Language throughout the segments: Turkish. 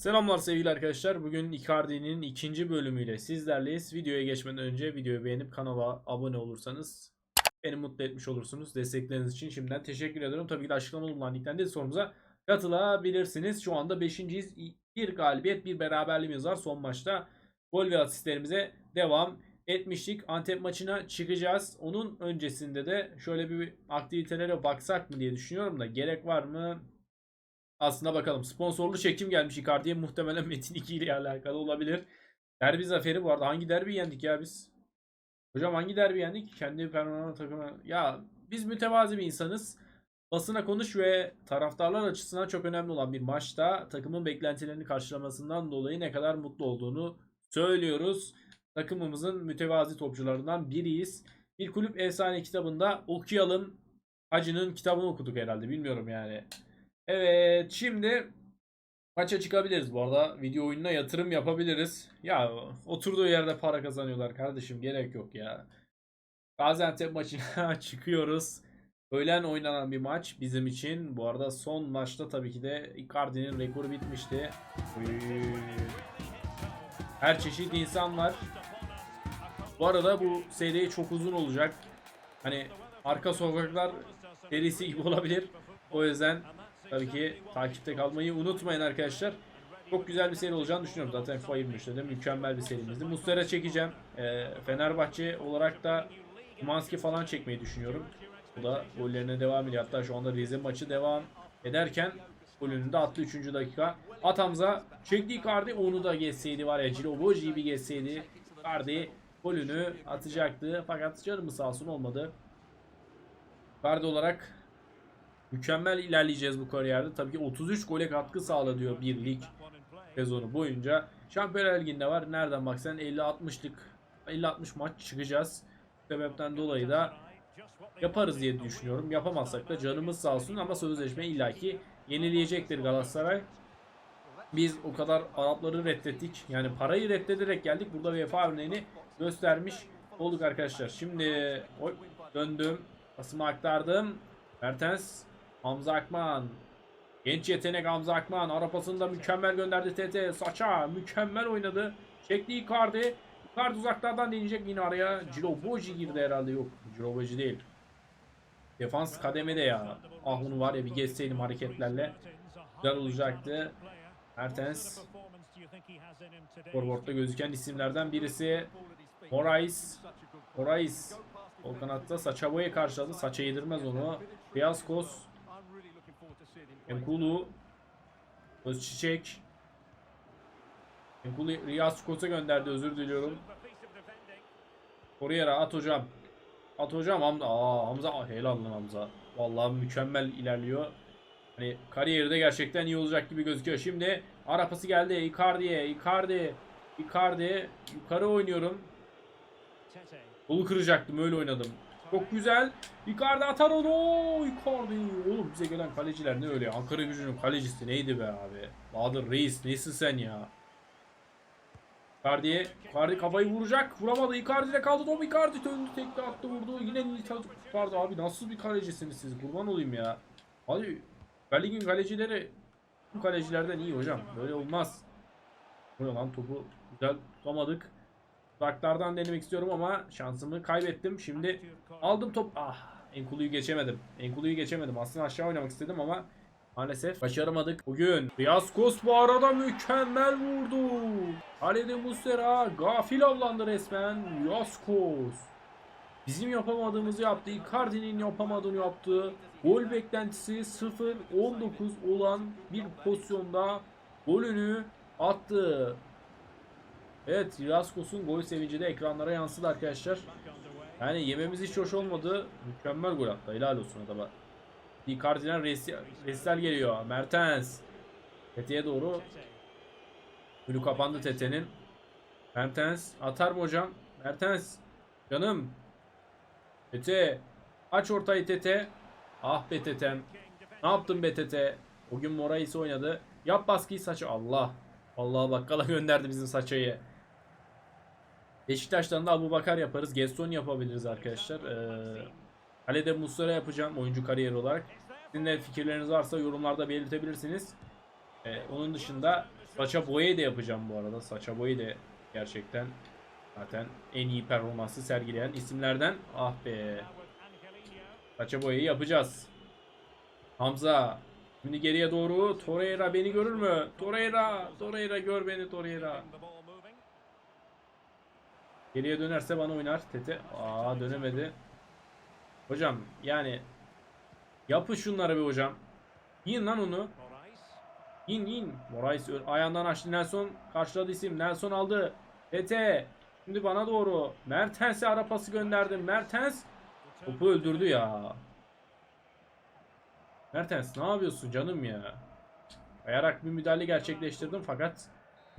Selamlar sevgili arkadaşlar. Bugün Icardi'nin ikinci bölümüyle sizlerleyiz. Videoya geçmeden önce videoyu beğenip kanala abone olursanız beni mutlu etmiş olursunuz. Destekleriniz için şimdiden teşekkür ediyorum. Tabii ki de açıklama bulunan linkten de sorumuza katılabilirsiniz. Şu anda 5.yiz. Bir galibiyet, bir beraberliğimiz var. Son maçta gol ve asistlerimize devam etmiştik. Antep maçına çıkacağız. Onun öncesinde de şöyle bir aktivitelere baksak mı diye düşünüyorum da gerek var mı? Aslında bakalım. Sponsorlu çekim gelmiş Icardi'ye. Muhtemelen Metin 2 ile alakalı olabilir. Derbi zaferi bu arada. Hangi derbi yendik ya biz? Hocam hangi derbi yendik? Kendi permanent takımı. Ya biz mütevazi bir insanız. Basına konuş ve taraftarlar açısından çok önemli olan bir maçta takımın beklentilerini karşılamasından dolayı ne kadar mutlu olduğunu söylüyoruz. Takımımızın mütevazi topçularından biriyiz. Bir kulüp efsane kitabında okuyalım. Hacı'nın kitabını okuduk herhalde bilmiyorum yani. Evet şimdi maça çıkabiliriz bu arada. Video oyununa yatırım yapabiliriz. Ya oturduğu yerde para kazanıyorlar kardeşim gerek yok ya. Gaziantep maçına çıkıyoruz. Öğlen oynanan bir maç bizim için. Bu arada son maçta tabii ki de Icardi'nin rekoru bitmişti. Her çeşit insan var. Bu arada bu seri çok uzun olacak. Hani arka sokaklar serisi gibi olabilir. O yüzden tabii ki takipte kalmayı unutmayın arkadaşlar. Çok güzel bir seri olacağını düşünüyorum. Zaten FIFA 23'te de mükemmel bir serimizdi. Muslera çekeceğim. Ee, Fenerbahçe olarak da Manski falan çekmeyi düşünüyorum. Bu da gollerine devam ediyor. Hatta şu anda Rize maçı devam ederken golünü de attı 3. dakika. At Hamza çekti Icardi onu da geçseydi var ya Ciro Boji bir geçseydi Icardi golünü atacaktı. Fakat canımız sağ olsun olmadı. Icardi olarak mükemmel ilerleyeceğiz bu kariyerde. Tabii ki 33 gole katkı sağladı bir lig sezonu boyunca. Şampiyonlar Ligi'nde var. Nereden baksan 50-60'lık 50-60 maç çıkacağız. Sebepten dolayı da yaparız diye düşünüyorum. Yapamazsak da canımız sağ olsun ama sözleşme illaki yenileyecektir Galatasaray. Biz o kadar Arapları reddettik. Yani parayı reddederek geldik. Burada vefa örneğini göstermiş olduk arkadaşlar. Şimdi oy, döndüm. Pasımı aktardım. Mertens. Hamza Akman. Genç yetenek Hamza Akman. Arapasını da mükemmel gönderdi TT. Saça mükemmel oynadı. Çekti Icardi. Icardi uzaklardan deneyecek yine araya. Ciro Boji girdi herhalde. Yok Ciro Boji değil. Defans kademede ya. Ah bunu var ya bir geçseydim hareketlerle. Güzel olacaktı. Mertens. Forward'da gözüken isimlerden birisi. Morais. Morais. O kanatta Saçavo'ya karşıladı. Saça yedirmez onu. Piaskos. Enkulu. Özçiçek. Enkulu Riyaskos'a gönderdi. Özür diliyorum. Corriera at hocam. At hocam Hamza. Aa Hamza ah, helal lan Hamza. Vallahi mükemmel ilerliyor. Hani kariyerde gerçekten iyi olacak gibi gözüküyor. Şimdi arapası geldi Icardi'ye. Icardi. Icardi. Yukarı oynuyorum. Kolu kıracaktım öyle oynadım. Çok güzel. Icardi atar onu. Icardi. Oğlum bize gelen kaleciler ne öyle? Ankara gücünün kalecisi neydi be abi? Bahadır Reis nesin sen ya? Icardi'ye. Icardi kafayı vuracak. Vuramadı. Icardi'de kaldı. Top Icardi döndü. Tekte attı vurdu. Yine Icardi abi nasıl bir kalecisiniz siz? Kurban olayım ya. Hadi. Ligin kalecileri bu kalecilerden iyi hocam. Böyle olmaz. Ne lan topu güzel tutamadık. Uzaklardan denemek istiyorum ama şansımı kaybettim. Şimdi aldım top. Ah Enkulu'yu geçemedim. Enkulu'yu geçemedim. Aslında aşağı oynamak istedim ama maalesef başaramadık. Bugün Riyaskos bu arada mükemmel vurdu. Halide Muslera gafil avlandı resmen. Riyaskos. Bizim yapamadığımızı yaptı. Icardi'nin yapamadığını yaptı. Gol beklentisi 0-19 olan bir pozisyonda golünü attı. Evet Riyaskos'un gol sevinci de ekranlara yansıdı arkadaşlar. Yani yememiz hiç hoş olmadı. Mükemmel gol attı. Helal olsun adama. Icardi'den Restel geliyor. Mertens. Tete'ye doğru. Önü kapandı Tete'nin. Mertens. Atar mı hocam? Mertens. Canım. Tete. Aç ortayı Tete. Ah be Tetem. Ne yaptın be Tete? O gün Morais oynadı. Yap baskıyı saçı. Allah. Allah bakkala gönderdi bizim saçayı. Beşiktaş'tan da Abu Bakar yaparız. Geston yapabiliriz arkadaşlar. Ee, Kalede Muslera yapacağım oyuncu kariyeri olarak. Sizin de fikirleriniz varsa yorumlarda belirtebilirsiniz. Ee, onun dışında Saça boyayı da yapacağım bu arada. Saça boyayı da gerçekten zaten en iyi performansı sergileyen isimlerden. Ah be. Saça boyayı yapacağız. Hamza. Şimdi geriye doğru. Torreira beni görür mü? Torreira. Torreira gör beni Torreira. Geriye dönerse bana oynar. Tete. Aa dönemedi. Hocam yani yapın şunları bir hocam. Yiyin lan onu. Yin yin. Morais ayağından açtı Nelson. Karşıladı isim. Nelson aldı. Tete. Şimdi bana doğru. Mertens'e ara pası gönderdim. Mertens. Topu öldürdü ya. Mertens ne yapıyorsun canım ya? Kayarak bir müdahale gerçekleştirdim fakat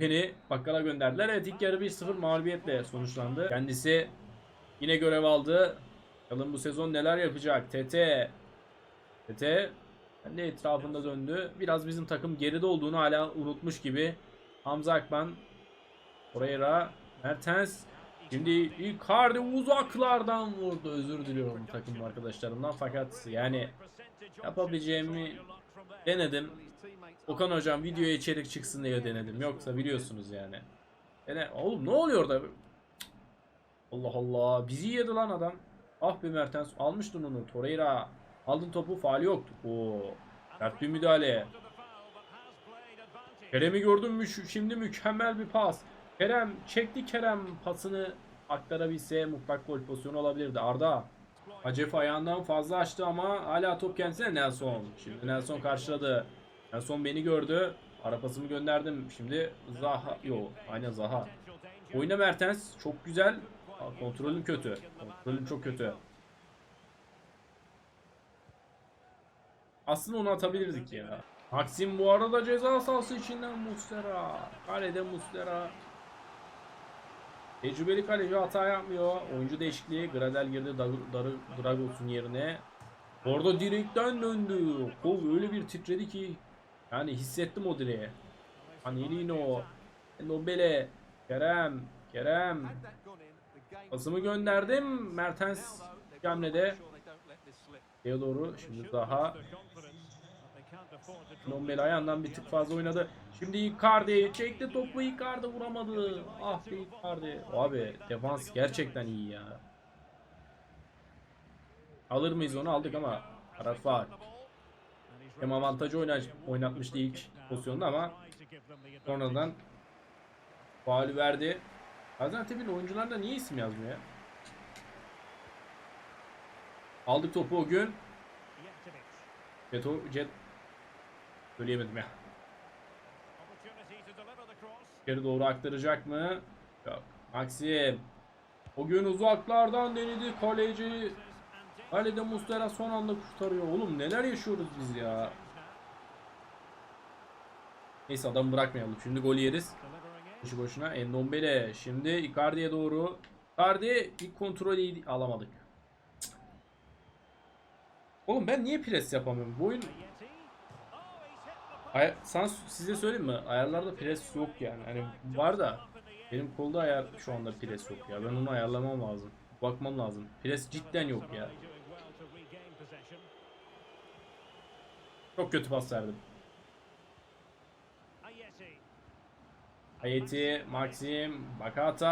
beni bakkala gönderdiler. Evet ilk yarı 1-0 mağlubiyetle sonuçlandı. Kendisi yine görev aldı. Bakalım bu sezon neler yapacak. Tete. Tete kendi etrafında döndü. Biraz bizim takım geride olduğunu hala unutmuş gibi. Hamza Akman. Torreira. Mertens. Şimdi Icardi uzaklardan vurdu. Özür diliyorum takım arkadaşlarımdan. Fakat yani yapabileceğimi denedim. Okan hocam videoya içerik çıksın diye denedim. Yoksa biliyorsunuz yani. Dene Oğlum ne oluyor da? Allah Allah. Bizi yedi lan adam. Ah be Mertens. Almıştın onu. Torreira. Aldın topu. Faali yoktu. Oo. Sert bir müdahale. Kerem'i gördün mü? Şimdi mükemmel bir pas. Kerem çekti Kerem pasını aktarabilse mutlak gol pozisyonu olabilirdi. Arda Acef ayağından fazla açtı ama hala top kendisine Nelson. Şimdi Nelson karşıladı. Nelson beni gördü. Ara pasımı gönderdim. Şimdi Zaha. Yo aynen Zaha. Oyna Mertens. Çok güzel. Kontrolüm kötü. Kontrolüm çok kötü. Aslında onu atabilirdik ya. Maxim bu arada ceza sahası içinden Muslera. Kalede Muslera. Tecrübeli kaleci hata yapmıyor. Oyuncu değişikliği. Gradel girdi Dragos'un yerine. Orada direkten döndü. Kol öyle bir titredi ki. Yani hissettim o direği. Angelino. Nobele. Kerem. Kerem. Pasımı gönderdim. Mertens hamlede. Diye doğru. Şimdi daha Nobele ayağından bir tık fazla oynadı. Şimdi Icardi çekti topu Icardi vuramadı. Ah be Icardi. Abi defans gerçekten iyi ya. Alır mıyız onu aldık ama taraf var. Hem avantajı oyna- oynatmıştı ilk pozisyonda ama sonradan faulü verdi. Gaziantep'in oyuncularında niye isim yazmıyor ya? Aldık topu o gün. Jeto, Jet Söyleyemedim ya. İçeri doğru aktaracak mı? Yok. Maxim. O uzaklardan denedi kaleci. Kalede Mustera son anda kurtarıyor. Oğlum neler yaşıyoruz biz ya. Neyse adamı bırakmayalım. Şimdi gol yeriz. Boşu boşuna. Endombele. Şimdi Icardi'ye doğru. Icardi ilk kontrolü alamadık. Oğlum ben niye pres yapamıyorum? Bu oyun Ay sana size söyleyeyim mi? Ayarlarda pres yok yani. Hani var da benim kolda ayar şu anda pres yok ya. Ben onu ayarlamam lazım. Bakmam lazım. Pres cidden yok ya. Çok kötü pas verdim. Hayeti, Maxim, Bakata.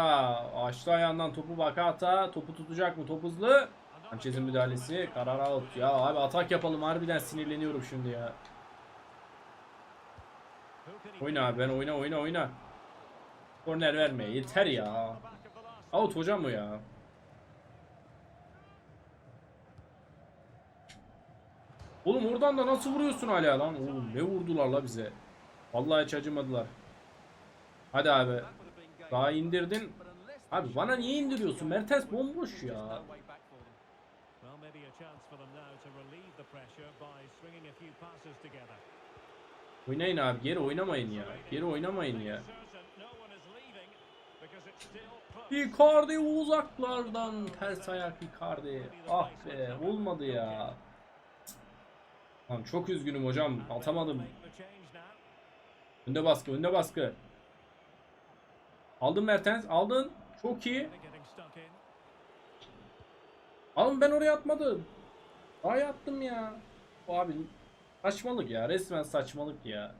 Açtı ayağından topu Bakata. Topu tutacak mı? Top hızlı. Sanchez'in müdahalesi. Karar out. Ya abi atak yapalım. Harbiden sinirleniyorum şimdi ya. Oyna ben oyna oyna oyna. Korner verme yeter ya. Out hocam o ya. Oğlum oradan da nasıl vuruyorsun hala lan? Oğlum ne vurdular la bize. Vallahi hiç acımadılar. Hadi abi. Daha indirdin. Abi bana niye indiriyorsun? Mertens bomboş ya. Well, maybe a chance for them now to relieve the pressure by swinging a few passes together. Oynayın abi geri oynamayın ya. Geri oynamayın ya. Icardi uzaklardan ters ayak Icardi. Ah be olmadı ya. Lan çok üzgünüm hocam atamadım. Önde baskı önde baskı. Aldın Mertens aldın. Çok iyi. Alın ben oraya atmadım. Ay attım ya. Abi saçmalık ya resmen saçmalık ya.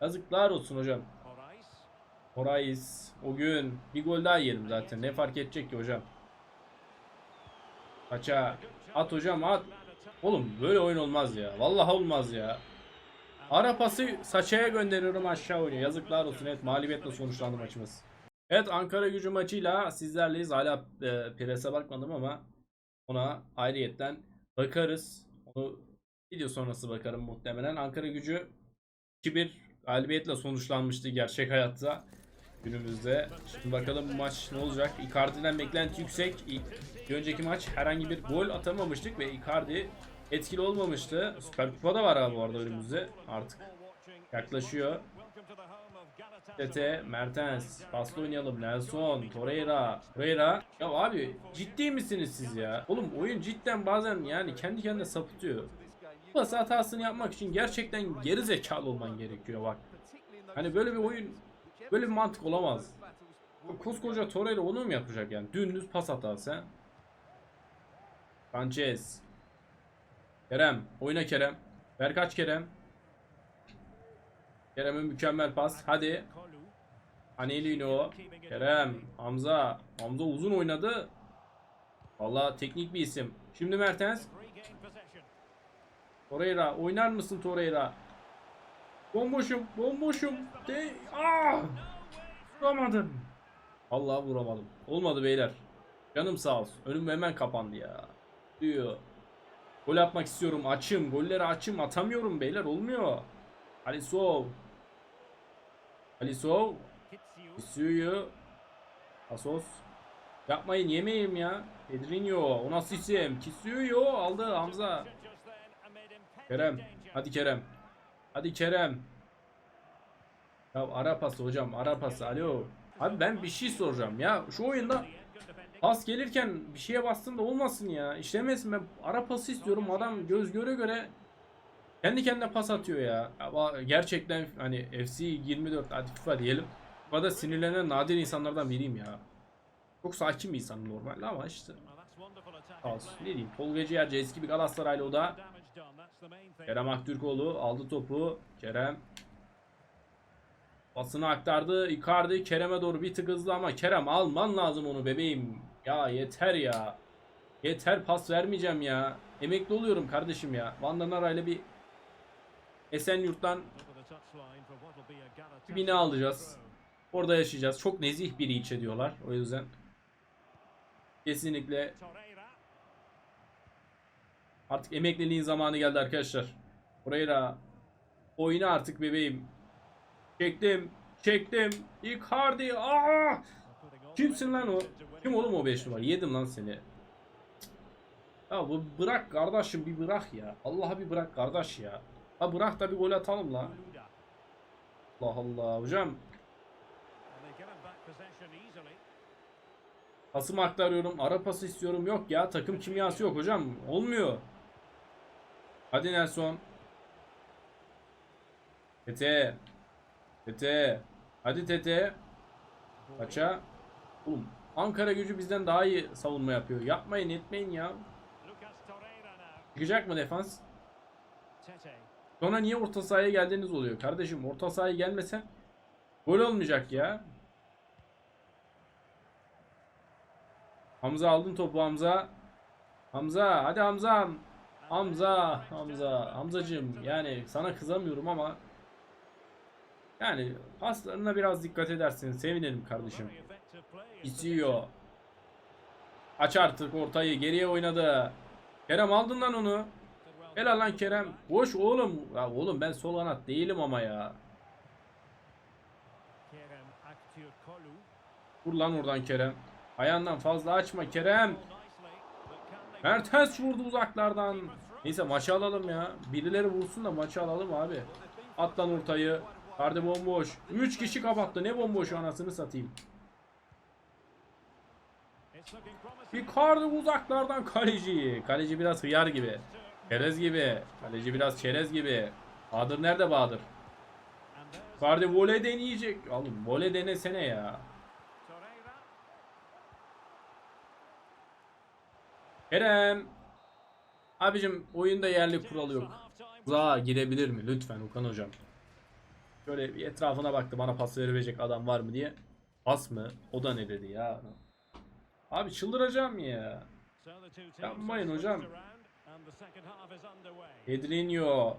Yazıklar olsun hocam. All Morais o gün bir gol daha yiyelim zaten. Ne fark edecek ki hocam? Kaça at hocam at. Oğlum böyle oyun olmaz ya. Vallahi olmaz ya. Ara pası saçaya gönderiyorum aşağı oynuyor. Yazıklar olsun. Evet mağlubiyetle sonuçlandı maçımız. Evet Ankara gücü maçıyla sizlerleyiz. Hala e, prese bakmadım ama ona ayrıyetten bakarız. Onu video sonrası bakarım muhtemelen. Ankara gücü 2-1 galibiyetle sonuçlanmıştı gerçek hayatta günümüzde. Şimdi bakalım bu maç ne olacak? Icardi'den beklenti yüksek. Bir önceki maç herhangi bir gol atamamıştık ve Icardi etkili olmamıştı. Süper Kupa da var abi bu arada önümüzde artık. Yaklaşıyor. Tete, Mertens, pasla oynayalım. Nelson, Torreira, Torreira. Ya abi ciddi misiniz siz ya? Oğlum oyun cidden bazen yani kendi kendine sapıtıyor. Pas hatasını yapmak için gerçekten geri zekalı olman gerekiyor bak. Hani böyle bir oyun, böyle bir mantık olamaz. Koskoca Torreira onu mu yapacak yani? Dümdüz pas hatası. he? Sanchez. Kerem. Oyna Kerem. Ver kaç Kerem. Kerem'e mükemmel pas. Hadi. Anelino. Kerem. Hamza. Hamza uzun oynadı. Valla teknik bir isim. Şimdi Mertens. Torreira. Oynar mısın Torreira? Bomboşum. Bomboşum. De Aa! Vuramadım. Allah vuramadım. Olmadı beyler. Canım sağ olsun. Önüm hemen kapandı ya. Diyor. Gol atmak istiyorum. Açım. Golleri açım. Atamıyorum beyler. Olmuyor. Alisov. Alisov. Kisuyu. Asos. Yapmayın yemeyeyim ya. Pedrinho. O nasıl isim? Kisuyu aldı Hamza. Kerem. Hadi Kerem. Hadi Kerem. Ya ara pası hocam. Ara pası. Alo. Abi ben bir şey soracağım ya. Şu oyunda pas gelirken bir şeye bastım da olmasın ya. İşlemesin ben ara pası istiyorum. Adam göz göre göre kendi kendine pas atıyor ya. Ama gerçekten hani FC 24 hadi FIFA diyelim. FIFA'da sinirlenen nadir insanlardan biriyim ya. Çok sakin bir insan normalde ama işte olsun. Ne diyeyim Tolga Ciğerci eski bir Galatasaraylı o da. Kerem Aktürkoğlu aldı topu. Kerem Pasını aktardı. Icardi Kerem'e doğru bir tık hızlı ama Kerem alman lazım onu bebeğim. Ya yeter ya. Yeter pas vermeyeceğim ya. Emekli oluyorum kardeşim ya. Van ile bir Esenyurt'tan bir bina alacağız. Orada yaşayacağız. Çok nezih bir ilçe diyorlar. O yüzden kesinlikle artık emekliliğin zamanı geldi arkadaşlar. Oraya oyna artık bebeğim. Çektim. Çektim. Icardi. Aa! Kimsin lan o? Kim oğlum o 5 numara? Yedim lan seni. Ya bu bırak kardeşim bir bırak ya. Allah'a bir bırak kardeş ya. Ha bırak da bir gol atalım la. Allah Allah hocam. Pasımı aktarıyorum. Ara pası istiyorum. Yok ya takım kimyası yok hocam. Olmuyor. Hadi Nelson. Tete. Tete. Hadi Tete. Kaça. Oğlum Ankara gücü bizden daha iyi savunma yapıyor. Yapmayın etmeyin ya. Çıkacak mı defans? Sonra niye orta sahaya geldiğiniz oluyor? Kardeşim orta sahaya gelmesen gol olmayacak ya. Hamza aldın topu Hamza. Hamza hadi Hamza. Hamza Hamza Hamzacığım yani sana kızamıyorum ama yani paslarına biraz dikkat edersin sevinirim kardeşim. İstiyor. Aç artık ortayı geriye oynadı. Kerem aldın lan onu. Helal lan Kerem. Boş oğlum. Ya oğlum ben sol kanat değilim ama ya. Vur lan oradan Kerem. Ayağından fazla açma Kerem. Mertens vurdu uzaklardan. Neyse maçı alalım ya. Birileri vursun da maçı alalım abi. At lan ortayı. Kardı bomboş. 3 kişi kapattı. Ne bomboş anasını satayım. Icardi uzaklardan kaleci. Kaleci biraz hıyar gibi. Çerez gibi. Kaleci biraz çerez gibi. Bahadır nerede Bahadır? Icardi voley deneyecek. Oğlum voley denesene ya. Kerem. Abicim oyunda yerli kuralı yok. Uzağa girebilir mi? Lütfen Okan hocam. Şöyle bir etrafına baktı bana pas verebilecek adam var mı diye. Pas mı? O da ne dedi ya? Abi çıldıracağım ya. Yapmayın hocam. Edrinho.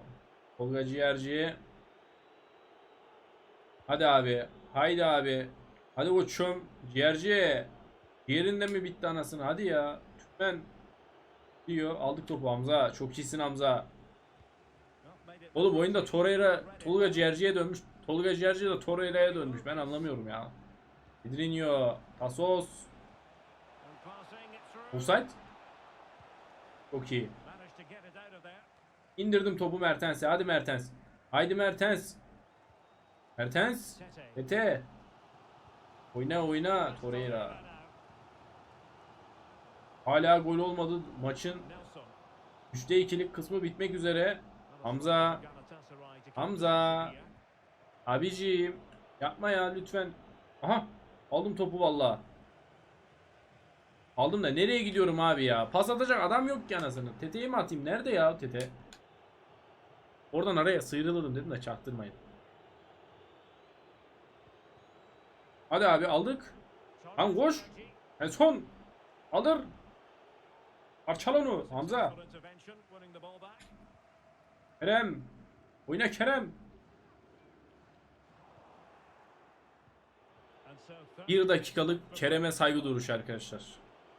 Tolga Ciğerci. Hadi abi. Haydi abi. Hadi koçum. Ciğerci. Diğerinde mi bitti anasını? Hadi ya. Türkmen. Diyor. Aldık topu Hamza. Çok iyisin Hamza. Oğlum oyunda Torreira Tolga Ciğerci'ye dönmüş. Tolga Ciğerci de Torreira'ya dönmüş. Ben anlamıyorum ya. Edrinho. Tasos. and passing it through. Offside. Çok iyi. İndirdim topu Mertens'e. Hadi Mertens. Haydi Mertens. Mertens. Tete. Oyna oyna Torreira. Hala gol olmadı. Maçın Nelson. 3'te 2'lik kısmı bitmek üzere. Hamza. Hamza. Abiciğim. Yapma ya lütfen. Aha. Aldım topu valla. Aldım da nereye gidiyorum abi ya? Pas atacak adam yok ki anasını. Tete'yi mi atayım? Nerede ya Tete? Oradan araya sıyrılırım dedim de çaktırmayın. Hadi abi aldık. Lan koş. En son. Alır. Parçala onu Hamza. Kerem. Oyna Kerem. Bir dakikalık Kerem'e saygı duruşu arkadaşlar.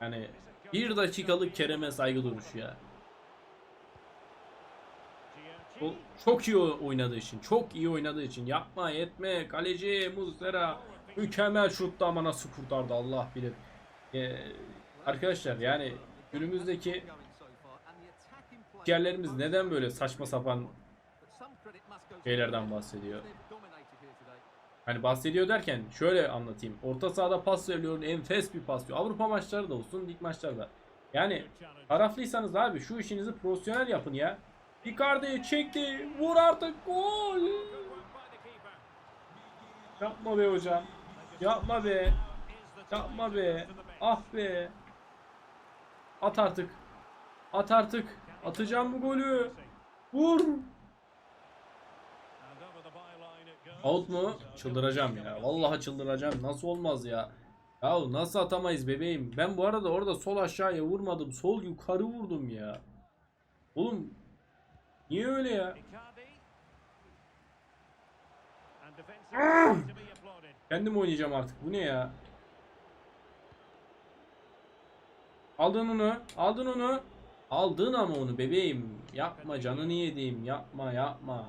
Yani bir dakikalık Kerem'e saygı duruşu ya. O çok iyi oynadığı için, çok iyi oynadığı için yapma etme kaleci Muslera mükemmel şuttu ama nasıl kurtardı Allah bilir. Ee, arkadaşlar yani günümüzdeki yerlerimiz neden böyle saçma sapan şeylerden bahsediyor? Hani bahsediyor derken şöyle anlatayım. Orta sahada pas veriyor, enfes bir pas diyor. Avrupa maçları da olsun, lig maçları da. Yani taraflıysanız abi şu işinizi profesyonel yapın ya. Icardi çekti, vur artık gol. Yapma be hocam. Yapma be. Yapma be. Ah be. At artık. At artık. Atacağım bu golü. Vur. Out mu? Çıldıracağım ya. Vallahi çıldıracağım. Nasıl olmaz ya? Ya nasıl atamayız bebeğim? Ben bu arada orada sol aşağıya vurmadım. Sol yukarı vurdum ya. Oğlum niye öyle ya? Applauded. Kendim oynayacağım artık. Bu ne ya? Aldın onu. Aldın onu. Aldın ama onu bebeğim. Yapma canını yediğim. Yapma yapma.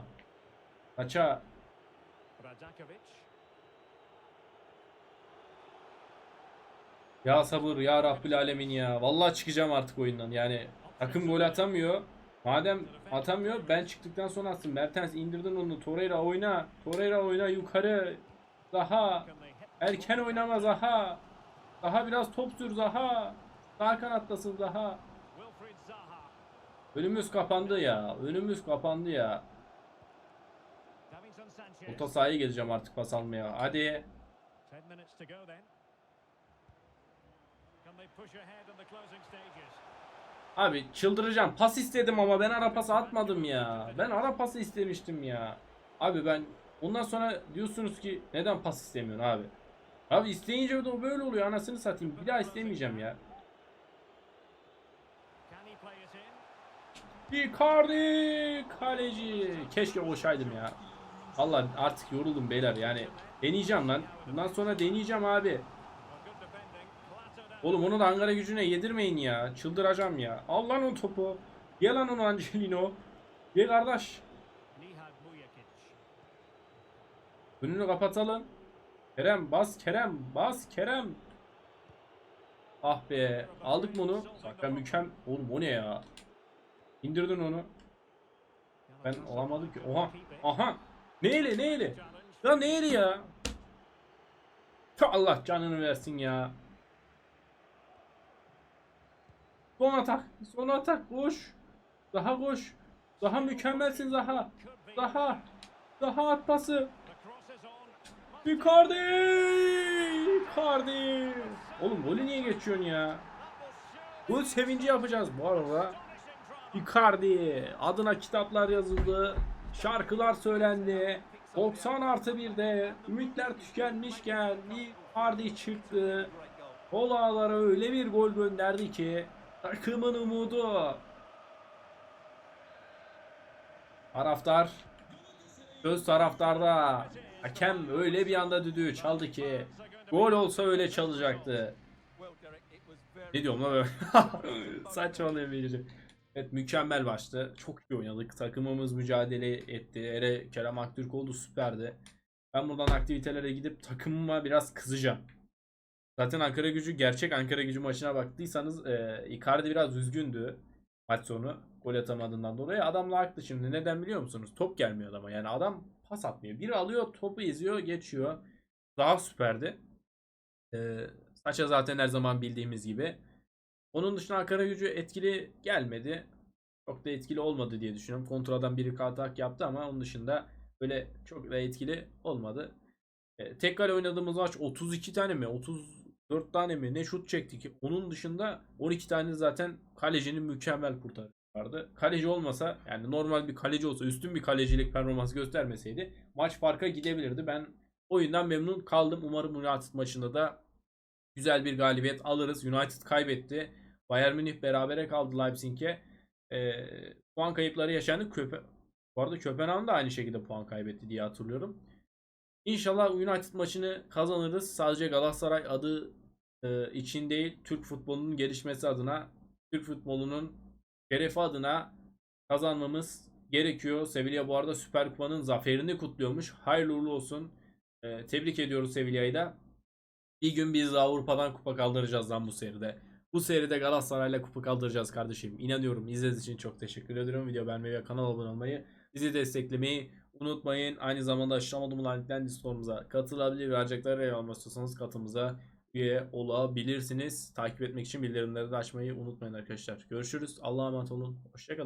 Kaça. Ya sabır ya Rabbül Alemin ya. Vallahi çıkacağım artık oyundan. Yani takım gol atamıyor. Madem atamıyor ben çıktıktan sonra atsın. Mertens indirdin onu. Torreira oyna. Torreira oyna yukarı. Daha. Erken oynama Zaha. Daha biraz top sür Zaha. Sağ kanattasın Zaha. Önümüz kapandı ya. Önümüz kapandı ya. Orta sahaya geleceğim artık pas almaya. Hadi. 10 minutes to go then. Can they push ahead in the closing stages? Abi çıldıracağım. Pas istedim ama ben ara pası atmadım ya. Ben ara pası istemiştim ya. Abi ben ondan sonra diyorsunuz ki neden pas istemiyorsun abi? Abi isteyince de o böyle oluyor. Anasını satayım. Bir daha istemeyeceğim ya. Can he play it in? Icardi kaleci. Keşke olsaydım ya. Vallahi artık yoruldum beyler yani. Deneyeceğim lan. Bundan sonra deneyeceğim abi. Oğlum onu da Ankara gücüne yedirmeyin ya. Çıldıracağım ya. Al lan o topu. Ye lan onu Angelino. Ye kardeş. Önünü kapatalım. Kerem bas Kerem bas Kerem. Ah be aldık mı onu? Saka mükem. Oğlum o ne ya? İndirdin onu. Ben olamadım ki. Oha. Aha. Neyle neyle? Ya neyle ya? Allah canını versin ya. Son atak. Son atak. Koş. Daha koş. Daha mükemmelsin Zaha. Be. Daha. At pası. Icardi! Icardi! Oğlum golü niye geçiyorsun ya? Gol sevinci yapacağız bu arada. Icardi! Adına kitaplar yazıldı. Şarkılar söylendi. 90 artı 1'de ümitler tükenmişken Icardi çıktı. Ağlara öyle bir gol gönderdi ki takımın umudu. Taraftar Söz taraftarda. Hakem öyle bir anda düdüğü çaldı ki gol olsa öyle çalacaktı. Ne diyorum lan böyle? Saçmalıyım iyice. Evet mükemmel baştı. Çok iyi oynadık. Takımımız mücadele etti. Ere Kerem Aktürkoğlu süperdi. Ben buradan aktivitelere gidip takımıma biraz kızacağım. Zaten Ankara gücü gerçek Ankara gücü maçına baktıysanız e, Icardi biraz üzgündü maç sonu gol atamadığından dolayı. Adamla haklı şimdi. Neden biliyor musunuz? Top gelmiyor adama. Yani adam pas atmıyor. Biri alıyor topu eziyor geçiyor. Daha süperdi. E, Saça zaten her zaman bildiğimiz gibi. Onun dışında Ankara gücü etkili gelmedi. Çok da etkili olmadı diye düşünüyorum. Kontradan biri atak yaptı ama onun dışında böyle çok da etkili olmadı. E, tekrar oynadığımız maç 32 tane mi 34 tane mi ne şut çektik. Onun dışında 12 tane zaten kalecinin mükemmel kurtarışı vardı. Kaleci olmasa yani normal bir kaleci olsa üstün bir kalecilik performans göstermeseydi maç farka gidebilirdi. Ben oyundan memnun kaldım. Umarım United maçında da güzel bir galibiyet alırız. United kaybetti. Bayern Münih berabere kaldı Leipzig'e. E, puan kayıpları yaşandı. Köpe Bu arada Köpenhamn da aynı şekilde puan kaybetti diye hatırlıyorum. İnşallah United maçını kazanırız. Sadece Galatasaray adı e, için değil, Türk futbolunun gelişmesi adına, Türk futbolunun şerefi adına kazanmamız gerekiyor. Sevilla bu arada Süper Kupa'nın zaferini kutluyormuş. Hayırlı uğurlu olsun. E, tebrik ediyoruz Sevilla'yı da. Bir gün biz Avrupa'dan kupa kaldıracağız lan bu seride. Bu seride Galatasaray'la kupa kaldıracağız kardeşim. İnanıyorum. İzlediğiniz için çok teşekkür ediyorum. Video beğenmeyi ve kanala abone olmayı, bizi desteklemeyi unutmayın. Aynı zamanda aşağıda linkten Discord'umuza katılabilir ve ayrıcalıkları yer almak istiyorsanız katımıza üye olabilirsiniz. Takip etmek için bildirimleri de açmayı unutmayın arkadaşlar. Görüşürüz. Allah'a emanet olun. Hoşçakalın.